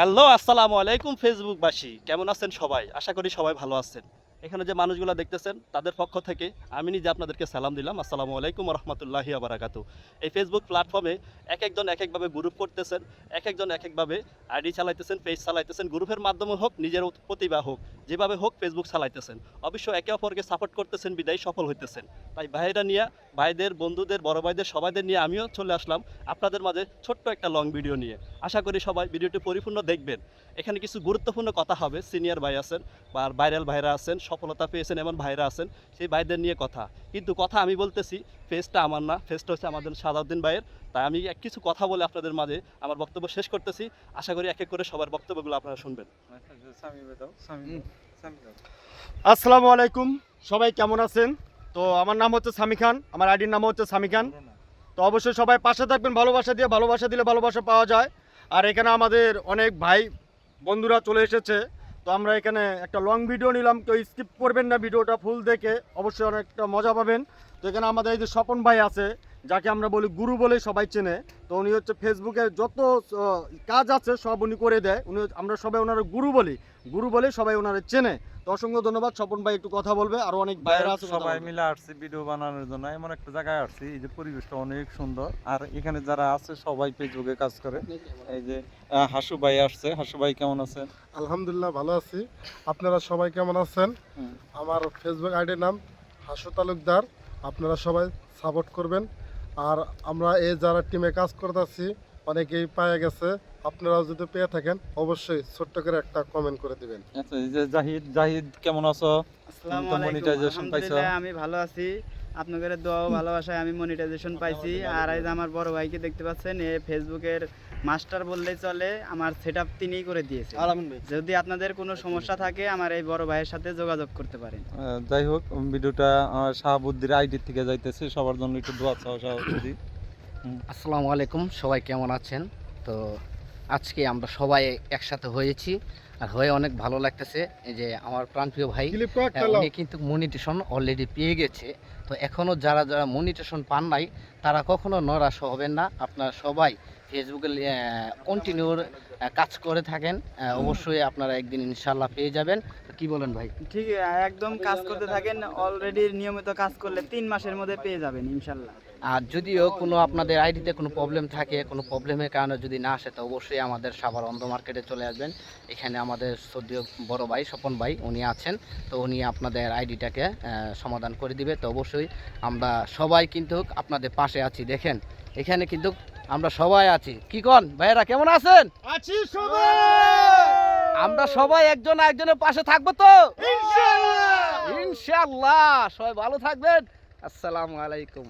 Hello, আসসালামু আলাইকুম ফেসবুকবাসী। কেমন আছেন সবাই? আশা করি সবাই ভালো আছেন। এখানে যে মানুষগুলো দেখতেছেন, তাদের পক্ষ থেকে আমি নিজে আপনাদেরকে সালাম দিলাম। আসসালামু আলাইকুম রহমতুল্লাহি আবরাকাত এই ফেসবুক প্ল্যাটফর্মে এক একজন এক একভাবে গ্রুপ করতেছেন, এক একজন এক একভাবে আইডি চালাইতেছেন, পেজ চালাইতেছেন। গ্রুপের মাধ্যমে হোক, নিজের প্রতিভা হোক যেভাবে হোক ফেসবুক চালাইতেছেন। অবশ্য একে অপরকে সাপোর্ট করতেছেন বিদায় সফল হইতেছেন। তাই ভাইরা নিয়ে ভাইদের বন্ধুদের বড় ভাইদের সবাইদের নিয়ে আমিও চলে আসলাম আপনাদের মাঝে ছোট্ট একটা লং ভিডিও নিয়ে। আশা করি সবাই ভিডিওটি পরিপূর্ণ দেখবেন। এখানে কিছু গুরুত্বপূর্ণ কথা হবে সিনিয়র ভাই আছেন বা ভাইরাল ভাইরা আছেন সফলতা পেয়েছেন এমন ভাইরা আছেন সেই ভাইদের নিয়ে কথা। কিন্তু কথা আমি বলতেছি ফেসটা আমার না ফেসটা হচ্ছে আমাদের সাদাউদ্দিন ভাইয়ের। তাই আমি এক কিছু কথা বলে আপনাদের মাঝে আমার বক্তব্য শেষ করতেছি। আশা করি এক এক করে সবার বক্তব্যগুলো আপনারা শুনবেন। আসসালামু আলাইকুম, সবাই কেমন আছেন? তো আমার নাম হচ্ছে সামি খান, আমার আইডির নাম হচ্ছে সামি খান। তো অবশ্যই সবাই পাশে থাকবেন, ভালোবাসা দিয়ে, ভালোবাসা দিলে ভালোবাসা পাওয়া যায়। আর এখানে আমাদের অনেক ভাই বন্ধুরা চলে এসেছে। তো আমরা এখানে একটা লং ভিডিও নিলাম, কেউ স্কিপ করবেন না ভিডিওটা ফুল দেখে, অবশ্যই অনেকটা মজা পাবেন। তো এখানে আমাদের এই যে স্বপন ভাই আছে যাকে আমরা বলি গুরু বলে সবাই চেনে তো উনি হচ্ছে ফেসবুকে যত কাজ আছে সব উনি করে দেয়। উনি আমরা সবাই ওনারা গুরু বলি। গুরু বলে সবাই ওনারা চেনে। তো অসংখ্য ধন্যবাদ। স্বপন ভাই একটু কথা বলবে। আর অনেক ভাইয়েরা আছে সবাই মিলে আসছি ভিডিও বানানোর জন্য। এমন একটা জায়গায় আসছি এই যে পরিবেশটা অনেক সুন্দর। আর এখানে যারা আছে সবাই ফেসবুকে কাজ করে। এই যে হাসু ভাই আসছে। হাসু ভাই কেমন আছেন? আলহামদুলিল্লাহ ভালো আছি। আপনারা সবাই কেমন আছেন? আমার ফেসবুক আইডির নাম হাসু তালুকদার। আপনারা সবাই সাপোর্ট করবেন। আর আমরা এই যারা টিমে কাজ করতেছি অনেকেই পায়ে গেছে। আপনারা যদি পেয়ে থাকেন অবশ্যই ছোট্ট করে একটা কমেন্ট করে দিবেন। আচ্ছা এই যে জাহিদ জাহিদ কেমন আছো? আসসালামু আলাইকুম। আমি ভালো আছি। আপনাদের দোয়া ও ভালোবাসায় আমি মনিটাইজেশন পাইছি। আর এই যে আমার বড় ভাইকে দেখতে পাচ্ছেন এ ফেসবুকের মাস্টার বললেই চলে আমার সেটআপ তিনিই করে দিয়েছে যদি আপনাদের কোনো সমস্যা থাকে আমার এই বড় ভাইয়ের সাথে যোগাযোগ করতে পারেন। যাই হোক ভিডিওটা শাহাবুদ্দির আইডি থেকে যাইতেছে সবার জন্য একটু দোয়া চাও শাহাবুদ্দি আসসালামু আলাইকুম সবাই কেমন আছেন? তো আজকে আমরা সবাই একসাথে হয়েছি আর হয়ে অনেক ভালো লাগতেছে। এই যে আমার প্রাণপ্রিয় ভাই হ্যাঁ, উনি কিন্তু মনিটেশন অলরেডি পেয়ে গেছে। তো এখনও যারা যারা মনিটেশন পান নাই তারা কখনো নরাশ হবেন না। আপনারা সবাই ফেসবুকে কন্টিনিউর কাজ করে থাকেন। অবশ্যই আপনারা একদিন ইনশাল্লাহ পেয়ে যাবেন। কি বলেন ভাই? ঠিক একদম কাজ করতে থাকেন অলরেডি নিয়মিত কাজ করলে তিন মাসের মধ্যে পেয়ে যাবেন ইনশাল্লাহ আর যদিও কোনো আপনাদের আইডিতে কোনো প্রবলেম থাকে কোনো প্রবলেমের কারণে যদি না আসে তো অবশ্যই আমাদের সাভার অন্ধ মার্কেটে চলে আসবেন। এখানে আমাদের সদ্য বড় ভাই স্বপন ভাই উনি আছেন। তো উনি আপনাদের আইডিটাকে সমাধান করে দিবে। তো অবশ্যই আমরা সবাই কিন্তু আপনাদের পাশে আছি। দেখেন এখানে কিন্তু আমরা সবাই আছি। কি কন? ভাইয়েরা কেমন আছেন? আছি সবাই! আমরা সবাই একজন একজনের পাশে থাকব তো? ইনশাআল্লাহ! সবাই ভালো থাকবেন। আসসালামু আলাইকুম।